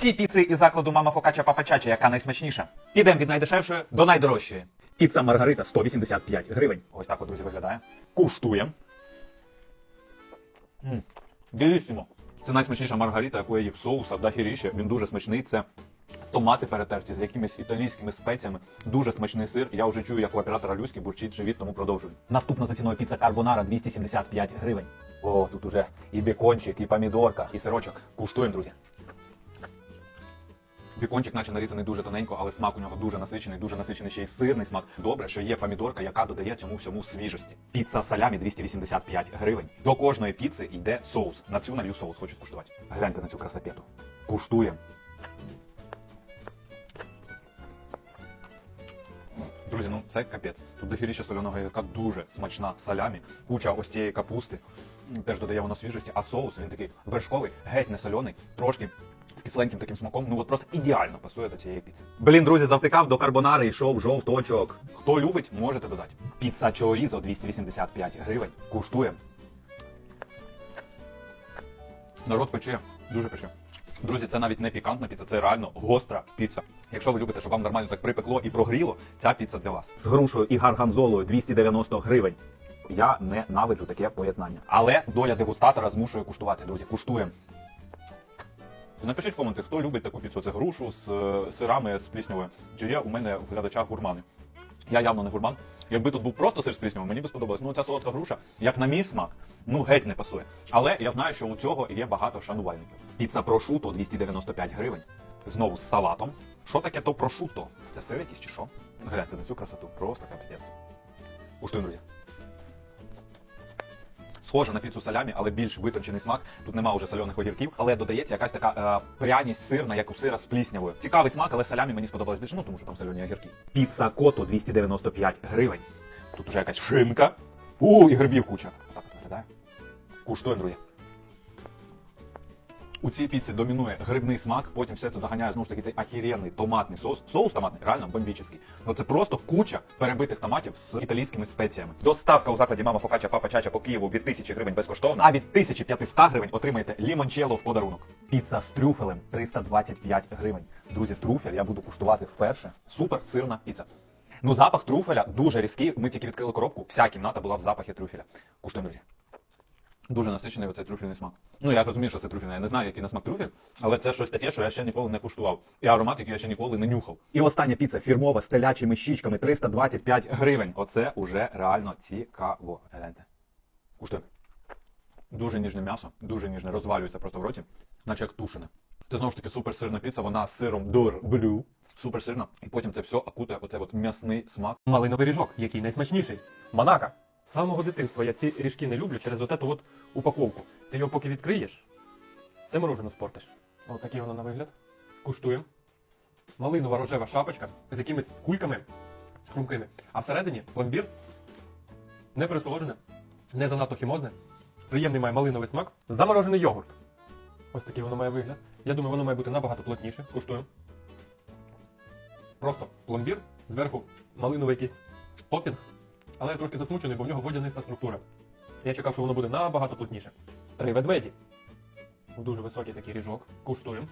Ці піци із закладу Мама Фокача Папа Чача, яка найсмачніша. Підемо від найдешевшої до найдорожчої. Піца Маргарита 185 гривень. Ось так от, друзі, виглядає. Куштуємо. М, Делісімо. Це найсмачніша маргарита, яку я їв соуса, дахіріще. Він дуже смачний. Це томати перетерті з якимись італійськими спеціями. Дуже смачний сир. Я вже чую, як у оператора Люськи бурчить живіт, тому продовжую. Наступна за ціною піца карбонара 275 гривень. О, тут уже і бекончик, і помідорка, і сирочок. Куштуємо, друзі. Бікончик, наче нарізаний дуже тоненько, але смак у нього дуже насичений, дуже насичений ще й сирний смак. Добре, що є помідорка, яка додає цьому всьому свіжості. Піца салямі 285 гривень. До кожної піци йде соус. На цю налью соус, хочу скуштувати. Гляньте на цю красопету. Куштуємо. Друзі, ну це капець. Тут дохіріще соляного яка дуже смачна салямі, куча ось цієї капусти. Теж додає воно свіжості, а соус він такий вершковий, геть не соляний, трошки з кисленьким таким смаком. Ну от просто ідеально пасує до цієї піци. Блін, друзі, завтикав до карбонари, йшов жовточок. Хто любить, можете додати. Піца Чорізо 285 гривень. Куштуємо. Народ пече, дуже пече. Друзі, це навіть не пікантна піца, це реально гостра піца. Якщо ви любите, щоб вам нормально так припекло і прогріло, ця піца для вас. З грушою і гарганзолою 290 гривень. Я ненавиджу таке поєднання. Але доля дегустатора змушує куштувати, друзі. Куштуємо. Напишіть в коменти, хто любить таку піцу. Це грушу з е, сирами з пліснявою. Чи є у мене в глядачах гурмани? Я явно не гурман. Якби тут був просто сир з пліснявою, мені би сподобалось. Ну ця солодка груша, як на мій смак, ну геть не пасує. Але я знаю, що у цього є багато шанувальників. Піца прошуто 295 гривень. Знову з салатом. Що таке то прошуто? Це сир якийсь чи що? Гляньте на цю красоту, просто капстець. Куштуємо, друзі. Схоже на піцу салямі, але більш витончений смак. Тут нема вже сальоних огірків, але додається якась така е, пряність сирна, як у сира з пліснявою. Цікавий смак, але салямі мені сподобалось більше, ну тому що там сальоні огірки. Піца кото 295 гривень. Тут уже якась шинка. У, і грибів куча. Так виглядає. Куштуємо, друзі. У цій піці домінує грибний смак, потім все це доганяє знову ж таки цей ахіренний томатний соус. Соус томатний, реально бомбічний. Ну це просто куча перебитих томатів з італійськими спеціями. Доставка у закладі Мама Фокача Папа Чача по Києву від 1000 гривень безкоштовно, а від 1500 гривень отримаєте лімончелло в подарунок. Піца з трюфелем 325 гривень. Друзі, трюфель я буду куштувати вперше. Супер сирна піца. Ну, запах трюфеля дуже різкий. Ми тільки відкрили коробку, вся кімната була в запахі трюфеля. Куштуємо, друзі. Дуже насичений оцей трюфельний смак. Ну я розумію, що це трюфельний. Я не знаю, який на смак трюфель, але це щось таке, що я ще ніколи не куштував. І аромат, який я ще ніколи не нюхав. І остання піца фірмова з телячими щічками 325 гривень. Оце уже реально цікаво. Гляньте. Куштуємо. Дуже ніжне м'ясо, дуже ніжне, розвалюється просто в роті, наче як тушене. Це знову ж таки суперсирна піца, вона з сиром дурблю. Суперсирна. І потім це все окутає оцей от м'ясний смак. Малиновий ріжок, який найсмачніший. Монака. З самого дитинства я ці ріжки не люблю через от эту от упаковку. Ти його поки відкриєш, це морожено спортиш. Ось такий воно на вигляд. Куштуємо. Малинова рожева шапочка з якимись кульками з хрумкими. А всередині пломбір не пересолоджене, не занадто хімозне. Приємний має малиновий смак. Заморожений йогурт. Ось такий воно має вигляд. Я думаю, воно має бути набагато плотніше. Куштуємо. Просто пломбір, зверху малиновий якийсь топінг, але я трошки засмучений, бо в нього водяниста структура. Я чекав, що воно буде набагато плотніше. Три ведмеді. Дуже високий такий ріжок. Куштуємо.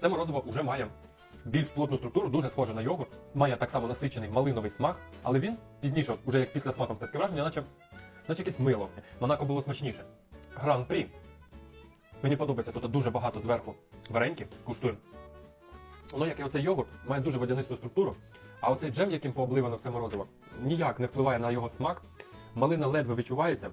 Це морозиво вже має більш плотну структуру, дуже схоже на йогурт. Має так само насичений малиновий смак, але він пізніше, вже як після смаком, таке враження, наче, наче якесь мило. Монако було смачніше. Гран-прі. Мені подобається тут дуже багато зверху вареньки. Куштуємо. Воно, як і оцей йогурт, має дуже водянисту структуру, а оцей джем, яким пообливано все морозиво, ніяк не впливає на його смак. Малина ледве відчувається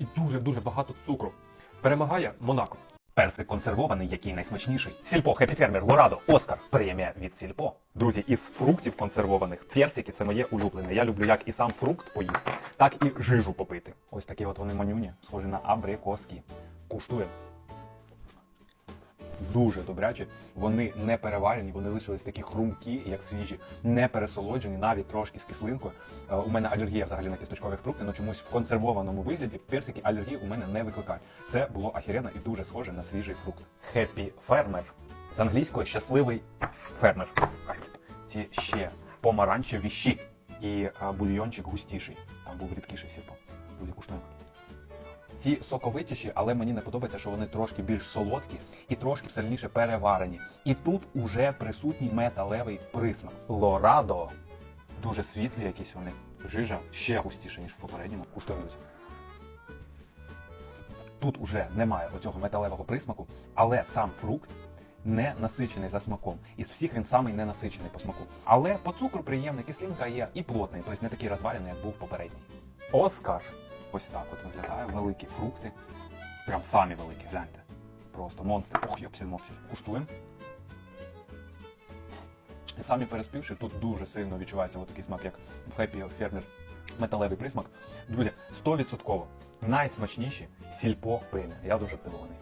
і дуже-дуже багато цукру. Перемагає Монако. Персик консервований, який найсмачніший. Сільпо, Хеппі Фермер, Лорадо, Оскар. Премія від Сільпо. Друзі, із фруктів консервованих персики це моє улюблене. Я люблю як і сам фрукт поїсти, так і жижу попити. Ось такі от вони манюні, схожі на абрикоски. Куштуємо. Дуже добрячі, вони не переварені, вони лишились такі хрумкі, як свіжі, не пересолоджені, навіть трошки з кислинкою. Е, У мене алергія взагалі на кісточкові фрукти, але чомусь в консервованому вигляді персики алергії у мене не викликають. Це було ахірено і дуже схоже на свіжий фрукт. Happy Farmer. З англійської щасливий фермер. Ці ще помаранчевіші і а, бульйончик густіший. Там був рідкіший. Люди куштуємо. Ці соковитіші, але мені не подобається, що вони трошки більш солодкі і трошки сильніше переварені. І тут уже присутній металевий присмак. Лорадо. Дуже світлі якісь вони. Жижа ще густіше, ніж в попередньому. Куштуємо. Тут уже немає оцього металевого присмаку, але сам фрукт не насичений за смаком. Із всіх він самий не насичений по смаку. Але по цукру приємний, кислинка є і плотний, тобто не такий розварений, як був попередній. Оскар. Ось так от виглядає. Великі фрукти. Прям самі великі, гляньте. Просто монстр. Ох, йопсіль мопсіль. Куштуємо. І самі переспівши, тут дуже сильно відчувається такий смак, як в Happy Фермер металевий присмак. Друзі, 100% найсмачніші сільпо пини. Я дуже здивований.